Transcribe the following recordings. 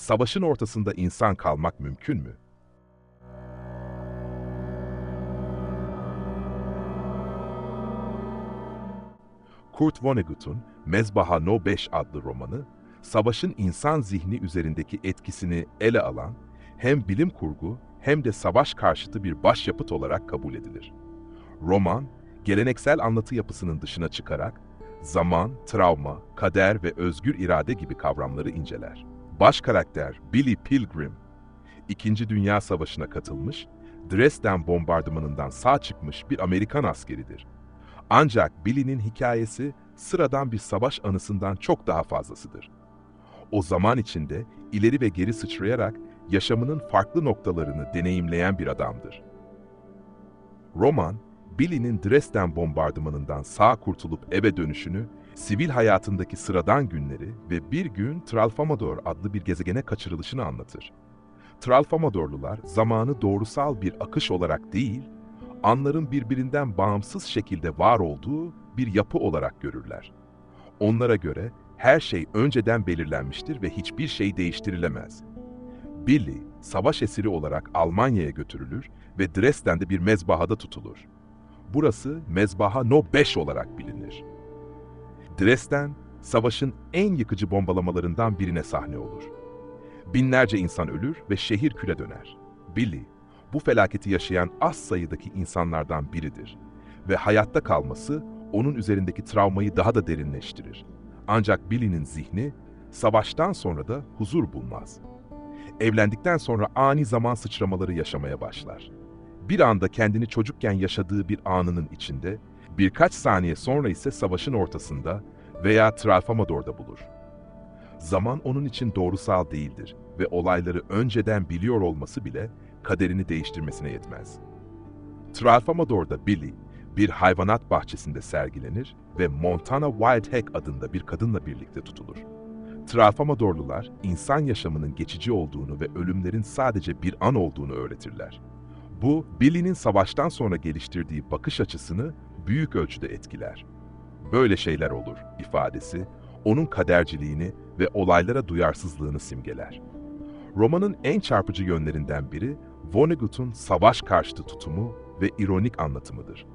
Savaşın ortasında insan kalmak mümkün mü? Kurt Vonnegut'un Mezbaha No 5 adlı romanı, savaşın insan zihni üzerindeki etkisini ele alan hem bilim kurgu hem de savaş karşıtı bir başyapıt olarak kabul edilir. Roman, geleneksel anlatı yapısının dışına çıkarak zaman, travma, kader ve özgür irade gibi kavramları inceler. Baş karakter Billy Pilgrim, İkinci Dünya Savaşı'na katılmış, Dresden bombardımanından sağ çıkmış bir Amerikan askeridir. Ancak Billy'nin hikayesi sıradan bir savaş anısından çok daha fazlasıdır. O zaman içinde ileri ve geri sıçrayarak yaşamının farklı noktalarını deneyimleyen bir adamdır. Roman, Billy'nin Dresden bombardımanından sağ kurtulup eve dönüşünü, sivil hayatındaki sıradan günleri ve bir gün Tralfamador adlı bir gezegene kaçırılışını anlatır. Tralfamadorlular zamanı doğrusal bir akış olarak değil, anların birbirinden bağımsız şekilde var olduğu bir yapı olarak görürler. Onlara göre her şey önceden belirlenmiştir ve hiçbir şey değiştirilemez. Billy, savaş esiri olarak Almanya'ya götürülür ve Dresden'de bir mezbahada tutulur. Burası Mezbaha No 5 olarak bilinir. Dresden, savaşın en yıkıcı bombalamalarından birine sahne olur. Binlerce insan ölür ve şehir küle döner. Billy, bu felaketi yaşayan az sayıdaki insanlardan biridir ve hayatta kalması onun üzerindeki travmayı daha da derinleştirir. Ancak Billy'nin zihni savaştan sonra da huzur bulmaz. Evlendikten sonra ani zaman sıçramaları yaşamaya başlar. Bir anda kendini çocukken yaşadığı bir anının içinde, birkaç saniye sonra ise savaşın ortasında veya Tralfamador'da bulur. Zaman onun için doğrusal değildir ve olayları önceden biliyor olması bile kaderini değiştirmesine yetmez. Tralfamador'da Billy, bir hayvanat bahçesinde sergilenir ve Montana Wildhack adında bir kadınla birlikte tutulur. Tralfamadorlular, insan yaşamının geçici olduğunu ve ölümlerin sadece bir an olduğunu öğretirler. Bu, Billy'nin savaştan sonra geliştirdiği bakış açısını büyük ölçüde etkiler. Böyle şeyler olur ifadesi, onun kaderciliğini ve olaylara duyarsızlığını simgeler. Romanın en çarpıcı yönlerinden biri, Vonnegut'un savaş karşıtı tutumu ve ironik anlatımıdır.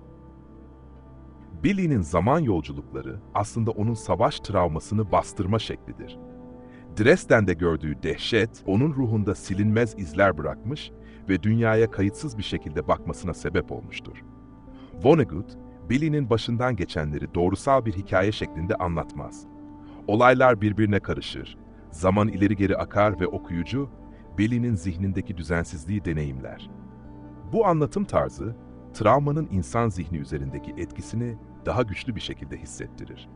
Billy'nin zaman yolculukları aslında onun savaş travmasını bastırma şeklidir. Dresden'de gördüğü dehşet onun ruhunda silinmez izler bırakmış ve dünyaya kayıtsız bir şekilde bakmasına sebep olmuştur. Vonnegut, Billy'nin başından geçenleri doğrusal bir hikaye şeklinde anlatmaz. Olaylar birbirine karışır, zaman ileri geri akar ve okuyucu, Billy'nin zihnindeki düzensizliği deneyimler. Bu anlatım tarzı, travmanın insan zihni üzerindeki etkisini daha güçlü bir şekilde hissettirir.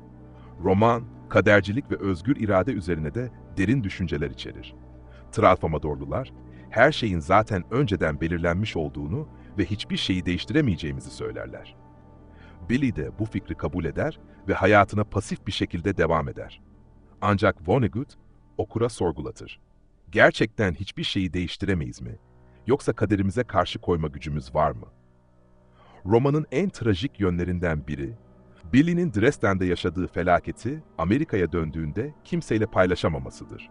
Roman, kadercilik ve özgür irade üzerine de derin düşünceler içerir. Tralfamadorlular, her şeyin zaten önceden belirlenmiş olduğunu ve hiçbir şeyi değiştiremeyeceğimizi söylerler. Billy de bu fikri kabul eder ve hayatına pasif bir şekilde devam eder. Ancak Vonnegut okura sorgulatır. Gerçekten hiçbir şeyi değiştiremeyiz mi? Yoksa kaderimize karşı koyma gücümüz var mı? Romanın en trajik yönlerinden biri, Billy'nin Dresden'de yaşadığı felaketi Amerika'ya döndüğünde kimseyle paylaşamamasıdır.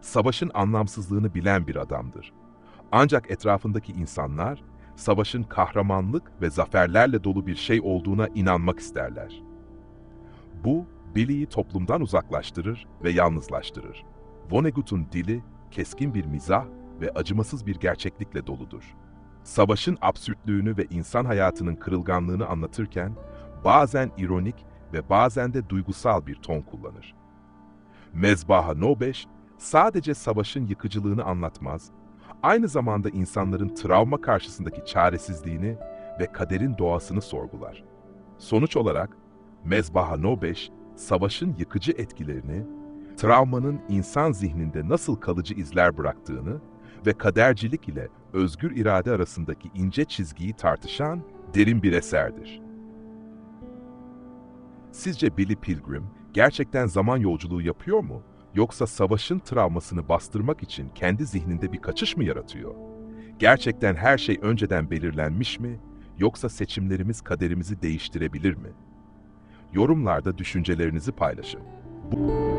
Savaşın anlamsızlığını bilen bir adamdır. Ancak etrafındaki insanlar, savaşın kahramanlık ve zaferlerle dolu bir şey olduğuna inanmak isterler. Bu, Billy'yi toplumdan uzaklaştırır ve yalnızlaştırır. Vonnegut'un dili keskin bir mizah ve acımasız bir gerçeklikle doludur. Savaşın absürtlüğünü ve insan hayatının kırılganlığını anlatırken bazen ironik ve bazen de duygusal bir ton kullanır. Mezbaha No 5 sadece savaşın yıkıcılığını anlatmaz, aynı zamanda insanların travma karşısındaki çaresizliğini ve kaderin doğasını sorgular. Sonuç olarak Mezbaha No 5 savaşın yıkıcı etkilerini, travmanın insan zihninde nasıl kalıcı izler bıraktığını ve kadercilik ile özgür irade arasındaki ince çizgiyi tartışan derin bir eserdir. Sizce Billy Pilgrim gerçekten zaman yolculuğu yapıyor mu? Yoksa savaşın travmasını bastırmak için kendi zihninde bir kaçış mı yaratıyor? Gerçekten her şey önceden belirlenmiş mi? Yoksa seçimlerimiz kaderimizi değiştirebilir mi? Yorumlarda düşüncelerinizi paylaşın. Bu...